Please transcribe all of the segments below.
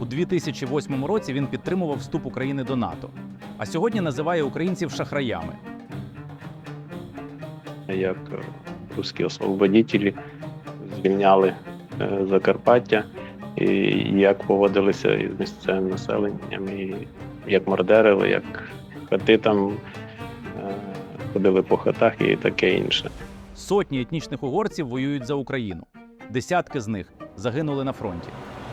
У 2008 році він підтримував вступ України до НАТО, а сьогодні називає українців шахраями. як е, русські освободителі звільняли е, Закарпаття, і як поводилися із місцевим населенням, і як мордерили, як хати там е, ходили по хатах і таке інше. Сотні етнічних угорців воюють за Україну. Десятки з них загинули на фронті.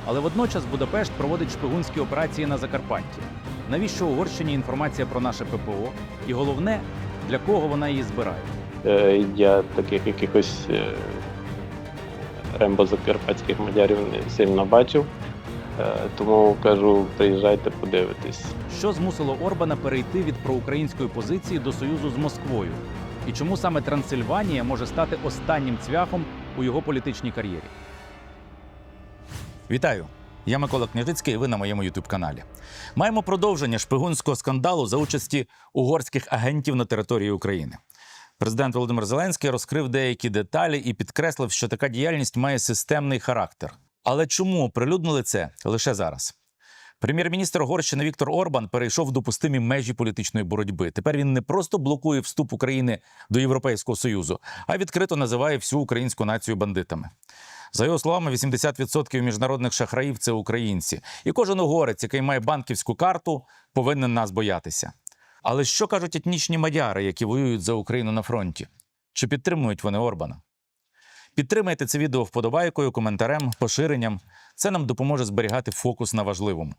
Але водночас Будапешт проводить шпигунські операції на Закарпатті. Навіщо Угорщині інформація про наше ППО? І головне, для кого вона її збирає? Е, Я таких якихось е, рембо закарпатських мадярів не сильно бачив, Е, тому кажу, приїжджайте, подивитись. Що змусило Орбана перейти від проукраїнської позиції до союзу з Москвою? І чому саме Трансильванія може стати останнім цвяхом у його політичній кар'єрі? Вітаю! Я Микола Княжицький, і ви на моєму ютуб-каналі. Маємо продовження шпигунського скандалу за участі угорських агентів на території України. Президент Володимир Зеленський розкрив деякі деталі і підкреслив, що така діяльність має системний характер. Але чому оприлюднили це лише зараз? Прем'єр-міністр Угорщини Віктор Орбан перейшов допустимі межі політичної боротьби. Тепер він не просто блокує вступ України до Європейського союзу, а відкрито називає всю українську націю бандитами. За його словами, 80% міжнародних шахраїв це українці, і кожен угорець, який має банківську карту, повинен нас боятися. Але що кажуть етнічні мадяри, які воюють за Україну на фронті? Чи підтримують вони Орбана? Підтримайте це відео вподобайкою, коментарем, поширенням. Це нам допоможе зберігати фокус на важливому.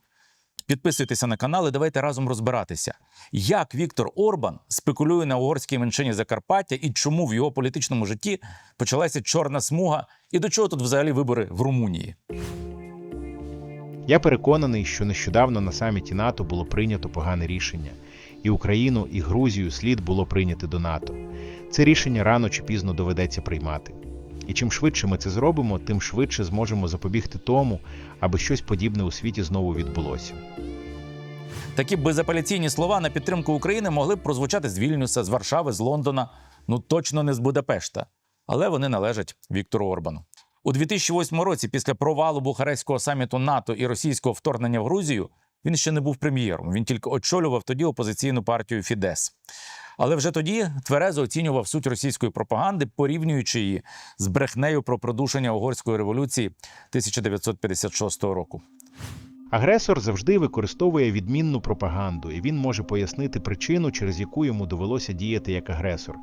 Підписуйтеся на канал і давайте разом розбиратися, як Віктор Орбан спекулює на угорській меншині Закарпаття і чому в його політичному житті почалася чорна смуга, і до чого тут взагалі вибори в Румунії. Я переконаний, що нещодавно на саміті НАТО було прийнято погане рішення, і Україну, і Грузію слід було прийняти до НАТО. Це рішення рано чи пізно доведеться приймати. І чим швидше ми це зробимо, тим швидше зможемо запобігти тому, аби щось подібне у світі знову відбулося. Такі безапеляційні слова на підтримку України могли б прозвучати з Вільнюса, з Варшави, з Лондона, ну точно не з Будапешта. Але вони належать Віктору Орбану. У 2008 році, після провалу Бухарестського саміту НАТО і російського вторгнення в Грузію, він ще не був прем'єром. Він тільки очолював тоді опозиційну партію Фідес. Але вже тоді тверезо оцінював суть російської пропаганди, порівнюючи її з брехнею про продушення угорської революції 1956 року. Агресор завжди використовує відмінну пропаганду, і він може пояснити причину, через яку йому довелося діяти як агресор.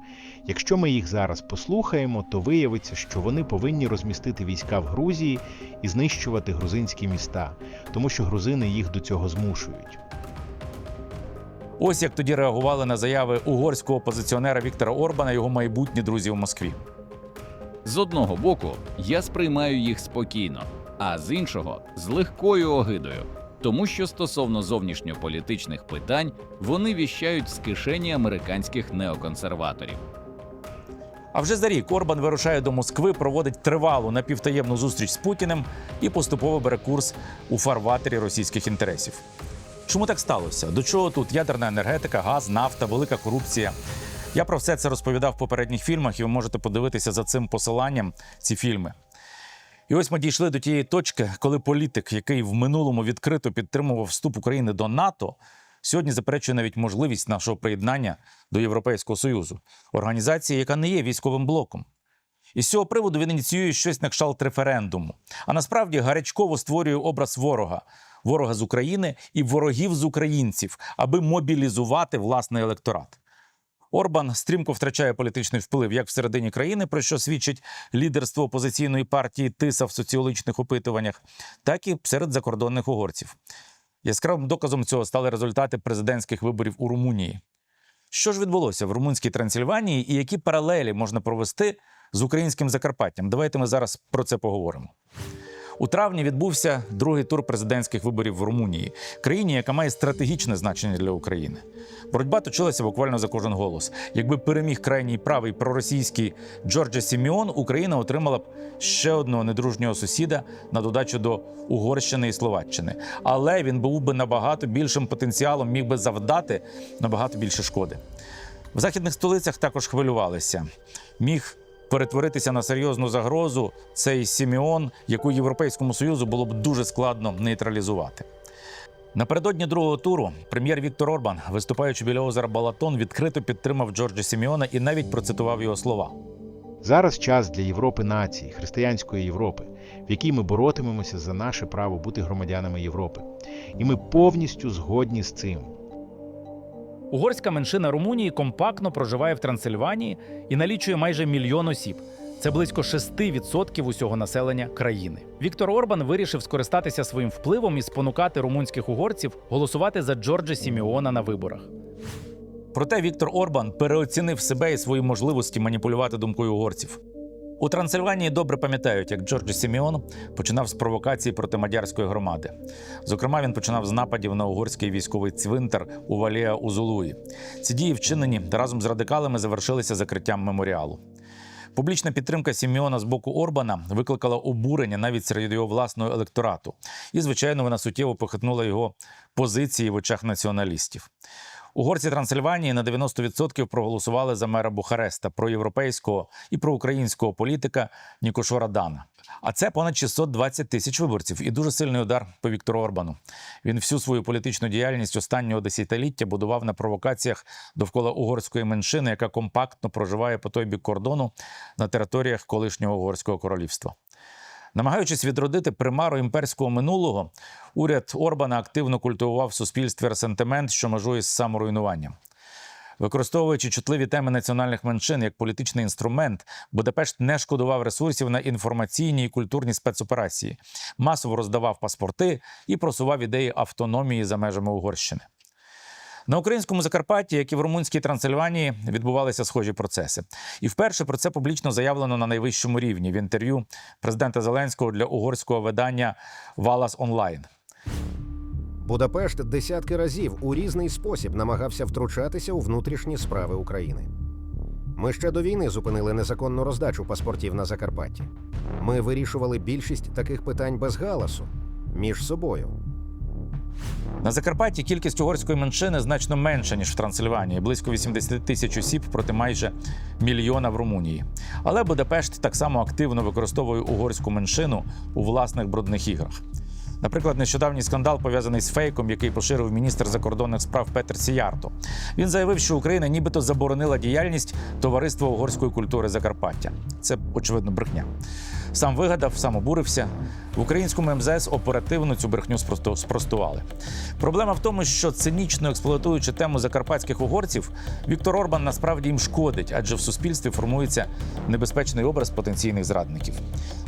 Якщо ми їх зараз послухаємо, то виявиться, що вони повинні розмістити війська в Грузії і знищувати грузинські міста, тому що грузини їх до цього змушують. Ось як тоді реагували на заяви угорського опозиціонера Віктора Орбана його майбутні друзі в Москві. З одного боку, я сприймаю їх спокійно, а з іншого з легкою огидою, тому що стосовно зовнішньополітичних питань вони віщають з кишені американських неоконсерваторів. А вже за рік Орбан вирушає до Москви, проводить тривалу напівтаємну зустріч з Путіним і поступово бере курс у фарватері російських інтересів. Чому так сталося? До чого тут ядерна енергетика, газ, нафта, велика корупція? Я про все це розповідав в попередніх фільмах, і ви можете подивитися за цим посиланням ці фільми. І ось ми дійшли до тієї точки, коли політик, який в минулому відкрито підтримував вступ України до НАТО, сьогодні заперечує навіть можливість нашого приєднання до Європейського Союзу, організації, яка не є військовим блоком. І з цього приводу він ініціює щось на кшталт референдуму. А насправді гарячково створює образ ворога, ворога з України і ворогів з українців, аби мобілізувати власний електорат. Орбан стрімко втрачає політичний вплив як всередині країни, про що свідчить лідерство опозиційної партії Тиса в соціологічних опитуваннях, так і серед закордонних угорців. Яскравим доказом цього стали результати президентських виборів у Румунії. Що ж відбулося в румунській Трансильванії і які паралелі можна провести з українським Закарпаттям? Давайте ми зараз про це поговоримо. У травні відбувся другий тур президентських виборів в Румунії, країні, яка має стратегічне значення для України. Боротьба точилася буквально за кожен голос. Якби переміг крайній правий проросійський Джорджа Сіміон, Україна отримала б ще одного недружнього сусіда на додачу до Угорщини і Словаччини. Але він був би набагато більшим потенціалом, міг би завдати набагато більше шкоди. В західних столицях також хвилювалися. Міг перетворитися на серйозну загрозу цей Сіміон, яку Європейському Союзу було б дуже складно нейтралізувати. Напередодні другого туру прем'єр Віктор Орбан, виступаючи біля озера Балатон, відкрито підтримав Джорджа Сіміона і навіть процитував його слова. Зараз час для Європи нації, християнської Європи, в якій ми боротимемося за наше право бути громадянами Європи. І ми повністю згодні з цим. Угорська меншина Румунії компактно проживає в Трансильванії і налічує майже мільйон осіб. Це близько 6% усього населення країни. Віктор Орбан вирішив скористатися своїм впливом і спонукати румунських угорців голосувати за Джорджа Сіміона на виборах. Проте Віктор Орбан переоцінив себе і свої можливості маніпулювати думкою угорців. У Трансильванії добре пам'ятають, як Джордж Сіміон починав з провокації проти мадярської громади. Зокрема, він починав з нападів на угорський військовий цвинтар у Валія Узулуї. Ці дії, вчинені разом з радикалами, завершилися закриттям меморіалу. Публічна підтримка Сіміона з боку Орбана викликала обурення навіть серед його власного електорату. І, звичайно, вона суттєво похитнула його позиції в очах націоналістів. Угорці Трансильванії на 90% проголосували за мера Бухареста, проєвропейського і проукраїнського політика Нікошора Дана. А це понад 620 тисяч виборців і дуже сильний удар по Віктору Орбану. Він всю свою політичну діяльність останнього десятиліття будував на провокаціях довкола угорської меншини, яка компактно проживає по той бік кордону на територіях колишнього угорського королівства. Намагаючись відродити примару імперського минулого, уряд Орбана активно культивував в суспільстві ресентимент, що межує з саморуйнуванням. Використовуючи чутливі теми національних меншин як політичний інструмент, Будапешт не шкодував ресурсів на інформаційні і культурні спецоперації, масово роздавав паспорти і просував ідеї автономії за межами Угорщини. На українському Закарпатті, як і в румунській Трансильванії, відбувалися схожі процеси. І вперше про це публічно заявлено на найвищому рівні в інтерв'ю президента Зеленського для угорського видання Валас Онлайн. Будапешт десятки разів у різний спосіб намагався втручатися у внутрішні справи України. Ми ще до війни зупинили незаконну роздачу паспортів на Закарпатті. Ми вирішували більшість таких питань без галасу між собою. На Закарпатті кількість угорської меншини значно менша ніж в Трансильванії близько 80 тисяч осіб проти майже мільйона в Румунії. Але Будапешт так само активно використовує угорську меншину у власних брудних іграх. Наприклад, нещодавній скандал пов'язаний з фейком, який поширив міністр закордонних справ Петр Сіярто. Він заявив, що Україна нібито заборонила діяльність товариства угорської культури Закарпаття. Це очевидно брехня. Сам вигадав, сам обурився. В українському МЗС оперативно цю брехню спростували. Проблема в тому, що цинічно експлуатуючи тему закарпатських угорців, Віктор Орбан насправді їм шкодить, адже в суспільстві формується небезпечний образ потенційних зрадників.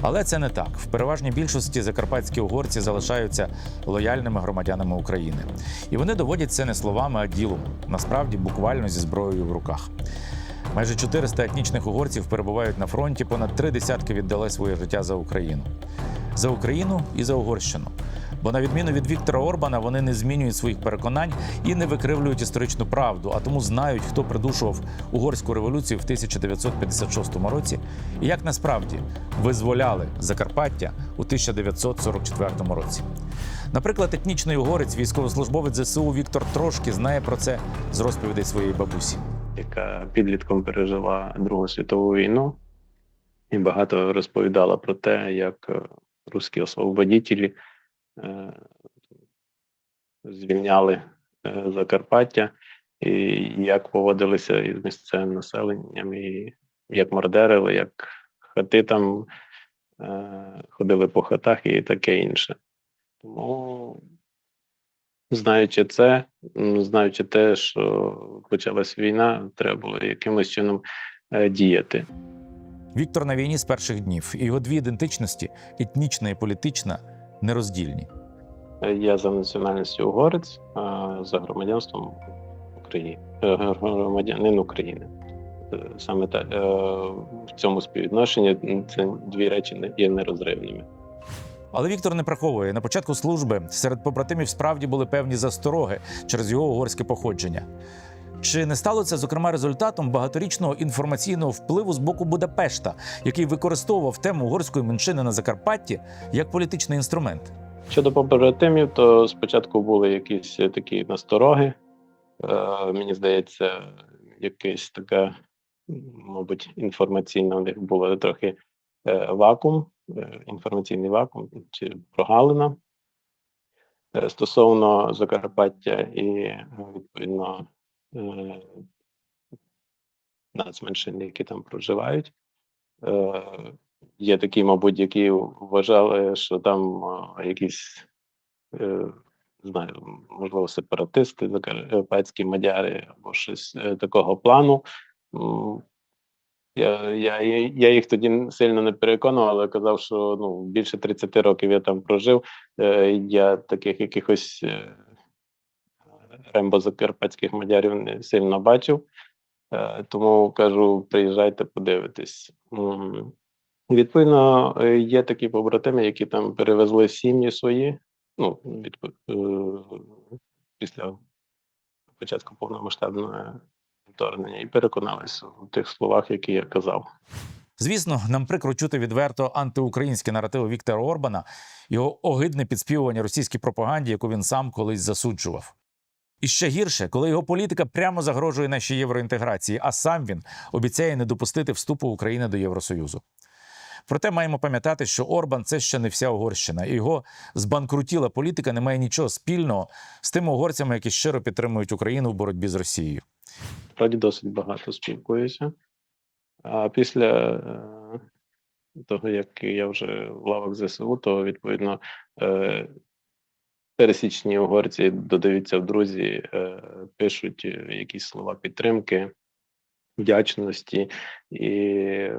Але це не так. В переважній більшості закарпатські угорці залишаються лояльними громадянами України. І вони доводять це не словами, а ділом, насправді буквально зі зброєю в руках. Майже 400 етнічних угорців перебувають на фронті, понад три десятки віддали своє життя за Україну. За Україну і за Угорщину. Бо на відміну від Віктора Орбана, вони не змінюють своїх переконань і не викривлюють історичну правду, а тому знають, хто придушував угорську революцію в 1956 році і як насправді визволяли Закарпаття у 1944 році. Наприклад, етнічний угорець, військовослужбовець ЗСУ Віктор Трошки знає про це з розповідей своєї бабусі. Яка підлітком пережила Другу світову війну, і багато розповідала про те, як е, русські освободителі е, звільняли е, Закарпаття, і як поводилися із місцевим населенням, і як мордерили, як хати там ходили по хатах і таке інше. Тому Знаючи це, знаючи те, що почалась війна, треба було якимось чином е, діяти. Віктор на війні з перших днів, і його дві ідентичності етнічна і політична нероздільні. Е, Я за національністю угорець, а за громадянством України, е, громадянин України. Саме так в цьому співвідношенні це дві речі є нерозривними. Але Віктор не приховує на початку служби серед побратимів справді були певні застороги через його угорське походження. Чи не стало це, зокрема, результатом багаторічного інформаційного впливу з боку Будапешта, який використовував тему угорської меншини на Закарпатті як політичний інструмент? Щодо побратимів, то спочатку були якісь такі настороги. Е, мені здається, якась така мабуть, інформаційно у них було трохи вакуум, е, інформаційний вакуум чи прогалина. Е, Стосовно Закарпаття і е, відповідно е, нацменшин, які там проживають. Е, Є такі, мабуть, які вважали, що там е, якісь е, знаю, можливо, сепаратисти, закарпатські мадяри або щось е, такого плану. Я, я, я їх тоді сильно не переконував, але казав, що ну, більше 30 років я там прожив. Е, Я таких якихось е, рембо закарпатських мадярів не сильно бачив. Е, Тому кажу, приїжджайте, подивитись. Відповідно, є такі побратими, які там перевезли сім'ї свої. Ну, від, після початку повномасштабного вторгнення і переконалися в тих словах, які я казав. Звісно, нам прикро чути відверто антиукраїнські наративи Віктора Орбана, його огидне підспівування російській пропаганді, яку він сам колись засуджував. І ще гірше, коли його політика прямо загрожує нашій євроінтеграції, а сам він обіцяє не допустити вступу України до Євросоюзу. Проте маємо пам'ятати, що Орбан це ще не вся Угорщина, його збанкрутіла політика не має нічого спільного з тими угорцями, які щиро підтримують Україну в боротьбі з Росією. Справді досить багато спілкуюся. А після е, того, як я вже в лавах ЗСУ, то відповідно е, пересічні угорці додаються в друзі, е, пишуть якісь слова підтримки, вдячності і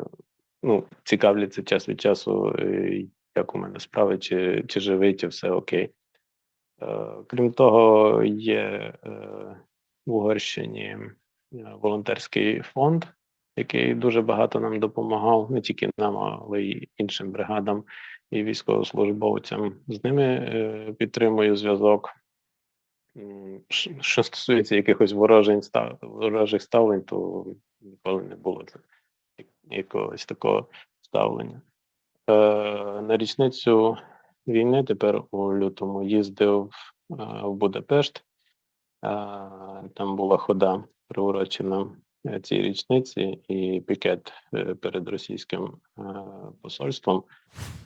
ну, цікавляться час від часу, е, як у мене справи, чи, чи живий, чи все окей. Е, крім того, є е, в Угорщині волонтерський фонд, який дуже багато нам допомагав, не тільки нам, але й іншим бригадам і військовослужбовцям. З ними підтримую зв'язок. Що стосується якихось ворожих ставлень, то ніколи не було це- якогось такого ставлення. Е, на річницю війни тепер у лютому їздив е, в Будапешт. Е, Там була хода приурочена е, цій річниці і пікет е, перед російським е, посольством.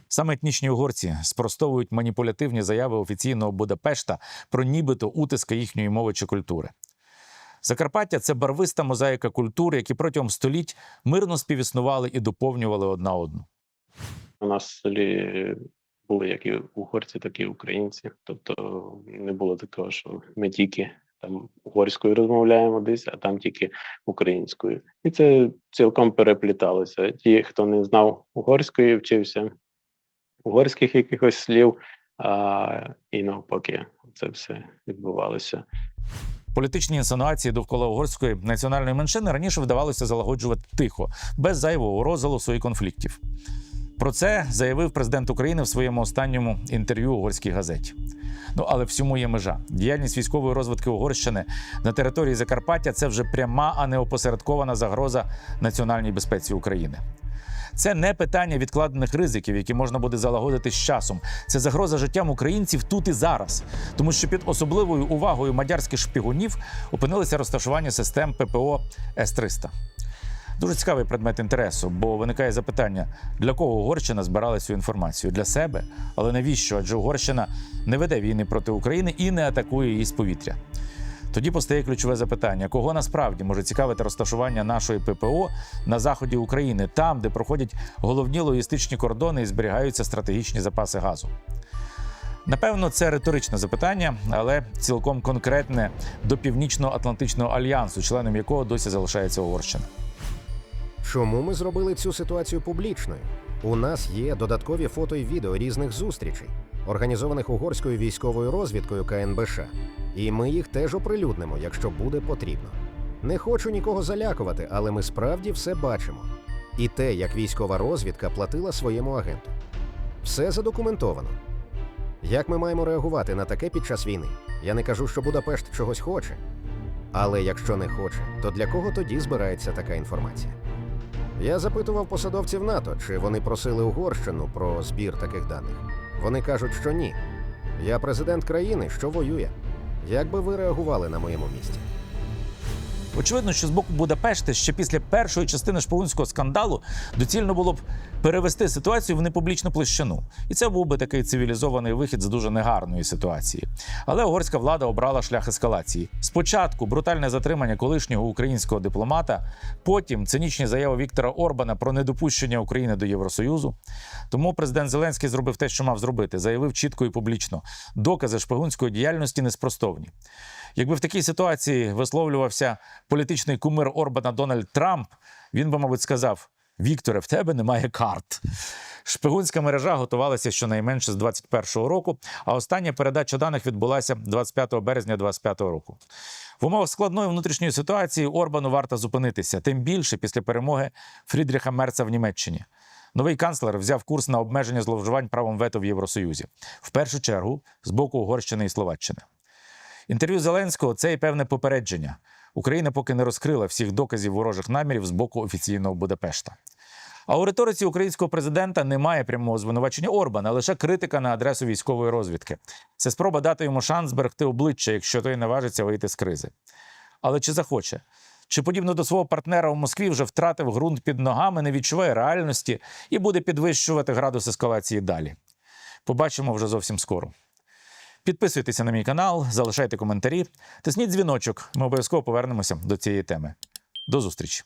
Саме етнічні угорці спростовують маніпулятивні заяви офіційного Будапешта про нібито утиски їхньої мови чи культури. Закарпаття це барвиста мозаїка культур, які протягом століть мирно співіснували і доповнювали одна одну. У нас в селі були як і угорці, так і українці. Тобто не було такого, що ми тільки там угорською розмовляємо десь, а там тільки українською. І це цілком перепліталося. Ті, хто не знав угорської, вчився угорських якихось слів, а і навпаки, це все відбувалося. Політичні інсинуації довкола угорської національної меншини раніше вдавалося залагоджувати тихо, без зайвого розголосу і конфліктів. Про це заявив президент України в своєму останньому інтерв'ю угорській газеті. Ну але всьому є межа. Діяльність військової розвитки Угорщини на території Закарпаття це вже пряма, а не опосередкована загроза національній безпеці України. Це не питання відкладених ризиків, які можна буде залагодити з часом. Це загроза життям українців тут і зараз, тому що під особливою увагою мадярських шпигунів опинилися розташування систем ППО С-300. Дуже цікавий предмет інтересу, бо виникає запитання, для кого Угорщина збирала цю інформацію? Для себе? Але навіщо? Адже Угорщина не веде війни проти України і не атакує її з повітря. Тоді постає ключове запитання: кого насправді може цікавити розташування нашої ППО на заході України, там, де проходять головні логістичні кордони і зберігаються стратегічні запаси газу? Напевно, це риторичне запитання, але цілком конкретне до Північно-Атлантичного альянсу, членом якого досі залишається Угорщина. Чому ми зробили цю ситуацію публічною? У нас є додаткові фото і відео різних зустрічей, організованих угорською військовою розвідкою КНБШ. І ми їх теж оприлюднимо, якщо буде потрібно. Не хочу нікого залякувати, але ми справді все бачимо. І те, як військова розвідка платила своєму агенту. Все задокументовано. Як ми маємо реагувати на таке під час війни? Я не кажу, що Будапешт чогось хоче. Але якщо не хоче, то для кого тоді збирається така інформація? Я запитував посадовців НАТО, чи вони просили Угорщину про збір таких даних. Вони кажуть, що ні. Я президент країни, що воює. Як би ви реагували на моєму місці? Очевидно, що з боку Будапешти ще після першої частини шпигунського скандалу доцільно було б перевести ситуацію в непублічну площину. І це був би такий цивілізований вихід з дуже негарної ситуації. Але угорська влада обрала шлях ескалації. Спочатку брутальне затримання колишнього українського дипломата, потім цинічні заяви Віктора Орбана про недопущення України до Євросоюзу. Тому президент Зеленський зробив те, що мав зробити, заявив чітко і публічно: докази шпигунської діяльності неспростовні. Якби в такій ситуації висловлювався політичний кумир Орбана Дональд Трамп, він би, мабуть, сказав: Вікторе, в тебе немає карт. Шпигунська мережа готувалася щонайменше з 21-го року, а остання передача даних відбулася 25 березня 25-го року. В умовах складної внутрішньої ситуації Орбану варто зупинитися, тим більше після перемоги Фрідріха Мерца в Німеччині. Новий канцлер взяв курс на обмеження зловживань правом вето в Євросоюзі, в першу чергу з боку Угорщини і Словаччини. Інтерв'ю Зеленського це і певне попередження. Україна поки не розкрила всіх доказів ворожих намірів з боку офіційного Будапешта. А у риториці українського президента немає прямого звинувачення Орбана, лише критика на адресу військової розвідки. Це спроба дати йому шанс зберегти обличчя, якщо той наважиться вийти з кризи. Але чи захоче? Чи подібно до свого партнера у Москві вже втратив ґрунт під ногами, не відчуває реальності і буде підвищувати градус ескалації далі? Побачимо вже зовсім скоро. Підписуйтеся на мій канал, залишайте коментарі, тисніть дзвіночок. Ми обов'язково повернемося до цієї теми. До зустрічі!